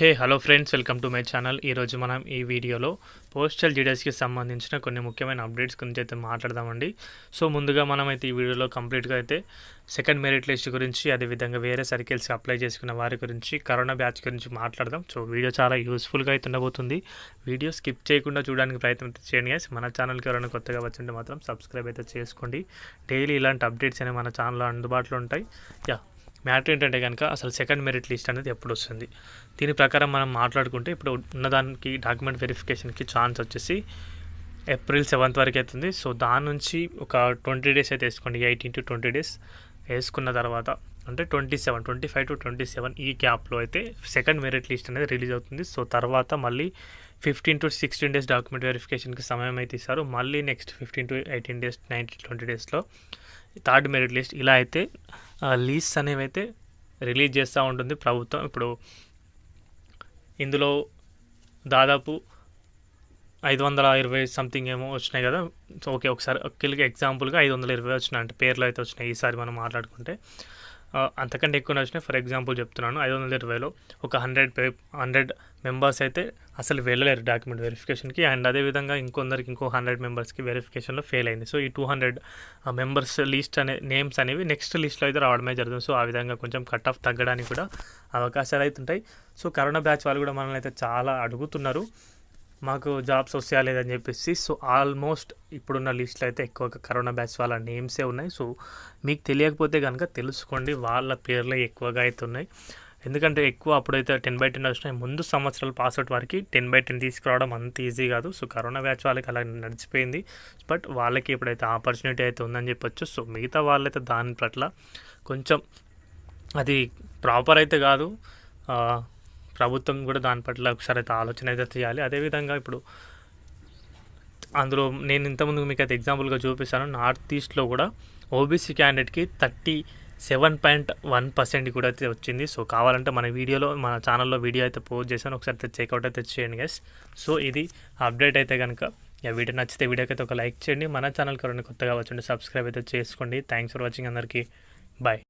Hey hello friends welcome to my channel. ఈరోజు మనం ఈ వీడియోలో పోస్టల్ జీడిఎస్కి సంబంధించిన కొన్ని ముఖ్యమైన అప్డేట్స్ గురించి అయితే మాట్లాడదామండి. సో ముందుగా మనం అయితే ఈ వీడియోలో కంప్లీట్గా అయితే సెకండ్ మెరిట్ లిస్ట్ గురించి అదేవిధంగా వేరే సర్కిల్స్కి అప్లై చేసుకున్న వారి గురించి కరోనా బ్యాచ్ గురించి మాట్లాడదాం. సో వీడియో చాలా యూస్ఫుల్గా అయితే ఉండబోతుంది. వీడియో స్కిప్ చేయకుండా చూడడానికి ప్రయత్నం అయితే చేయండి guys. మన ఛానల్కి ఎవరైనా కొత్తగా వచ్చింటే మాత్రం సబ్స్క్రైబ్ అయితే చేసుకోండి. డైలీ ఇలాంటి అప్డేట్స్ అనేవి మన ఛానల్లో అందుబాటులో ఉంటాయి. యా మ్యాటర్ ఏంటంటే కనుక అసలు సెకండ్ మెరిట్ లిస్ట్ అనేది ఎప్పుడు వస్తుంది? దీని ప్రకారం మనం మాట్లాడుకుంటే ఇప్పుడు ఉన్నదానికి డాక్యుమెంట్ వెరిఫికేషన్కి ఛాన్స్ వచ్చేసి ఏప్రిల్ సెవెంత్ వరకు అవుతుంది. సో దాని నుంచి ఒక ట్వంటీ డేస్ అయితే వేసుకోండి. ఎయిటీన్ టు ట్వంటీ డేస్ వేసుకున్న తర్వాత అంటే twenty seven twenty five to twenty seven ఈ గ్యాప్లో అయితే సెకండ్ మెరిట్ లిస్ట్ అనేది రిలీజ్ అవుతుంది. సో తర్వాత మళ్ళీ fifteen to sixteen days document వెరిఫికేషన్కి సమయం అయితే ఇస్తారు. మళ్ళీ next fifteen to eighteen days nineteen twenty డేస్లో థర్డ్ మెరిట్ లిస్ట్ ఇలా అయితే లీస్ట్ అనేవి అయితే రిలీజ్ చేస్తూ ఉంటుంది ప్రభుత్వం. ఇప్పుడు ఇందులో దాదాపు ఐదు వందల ఇరవై సంథింగ్ ఏమో వచ్చినాయి కదా. ఓకే ఒకసారి ఒక్కరికి ఎగ్జాంపుల్గా ఐదు వందల ఇరవై వచ్చినాయి అంటే పేర్లు అయితే వచ్చినాయి ఈసారి మనం మాట్లాడుకుంటే. అంతకంటే ఎక్కువ వచ్చినాయి ఫర్ ఎగ్జాంపుల్ చెప్తున్నాను ఐదు వందల ఇరవైలో ఒక హండ్రెడ్ పే హండ్రెడ్ మెంబర్స్ అయితే అసలు వెళ్ళలేరు డాక్యుమెంట్ వెరిఫికేషన్కి. అండ్ అదేవిధంగా ఇంకొందరికి ఇంకో హండ్రెడ్ మెంబర్స్కి వెరిఫికేషన్లో ఫెయిల్ అయింది. సో ఈ టూ హండ్రెడ్ మెంబర్స్ లిస్ట్ అనే నేమ్స్ అనేవి నెక్స్ట్ లిస్ట్లో అయితే రావడమే జరుగుతుంది. సో ఆ విధంగా కొంచెం కట్ ఆఫ్ తగ్గడానికి కూడా అవకాశాలు అయితే ఉంటాయి. సో కరోనా బ్యాచ్ వాళ్ళు కూడా మనల్ని అయితే చాలా అడుగుతున్నారు. మాకు జాబ్స్ వస్తాయా లేదని చెప్పేసి సో ఆల్మోస్ట్ ఇప్పుడున్న లిస్ట్లో అయితే ఎక్కువగా కరోనా బ్యాచ్ వాళ్ళ నేమ్సే ఉన్నాయి. సో మీకు తెలియకపోతే కనుక తెలుసుకోండి వాళ్ళ పేర్లే ఎక్కువగా అయితే ఉన్నాయి. ఎందుకంటే ఎక్కువ అప్పుడైతే టెన్ బై టెన్ వచ్చినాయి. ముందు సంవత్సరాలు పాస్ అవుట్ వారికి టెన్ బై టెన్ తీసుకురావడం అంత ఈజీ కాదు. సో కరోనా బ్యాచ్ వాళ్ళకి అలా నడిచిపోయింది. బట్ వాళ్ళకి ఇప్పుడైతే ఆపర్చునిటీ అయితే ఉందని చెప్పొచ్చు. సో మిగతా వాళ్ళైతే దాని పట్ల కొంచెం అది ప్రాపర్ అయితే కాదు. ప్రభుత్వం కూడా దాని పట్ల ఒకసారి అయితే ఆలోచన అయితే చేయాలి. అదేవిధంగా ఇప్పుడు అందులో నేను ఇంతకుముందు మీకు అయితే ఎగ్జాంపుల్గా చూపిస్తాను. నార్త్ ఈస్ట్లో కూడా OBC క్యాండిడేట్కి thirty seven point one percent కూడా అయితే వచ్చింది. సో కావాలంటే మన వీడియోలో మన ఛానల్లో వీడియో అయితే పోస్ట్ చేశాను. ఒకసారి అయితే చెక్అవుట్ అయితే చేయండి గైస్ సో ఇది అప్డేట్ అయితే కనుక వీడియో నచ్చితే వీడియోకి అయితే ఒక లైక్ చేయండి. మన ఛానల్కి ఎవరైనా కొత్తగా వచ్చండి సబ్స్క్రైబ్ అయితే చేసుకోండి. థ్యాంక్స్ ఫర్ వాచింగ్ అందరికీ. బాయ్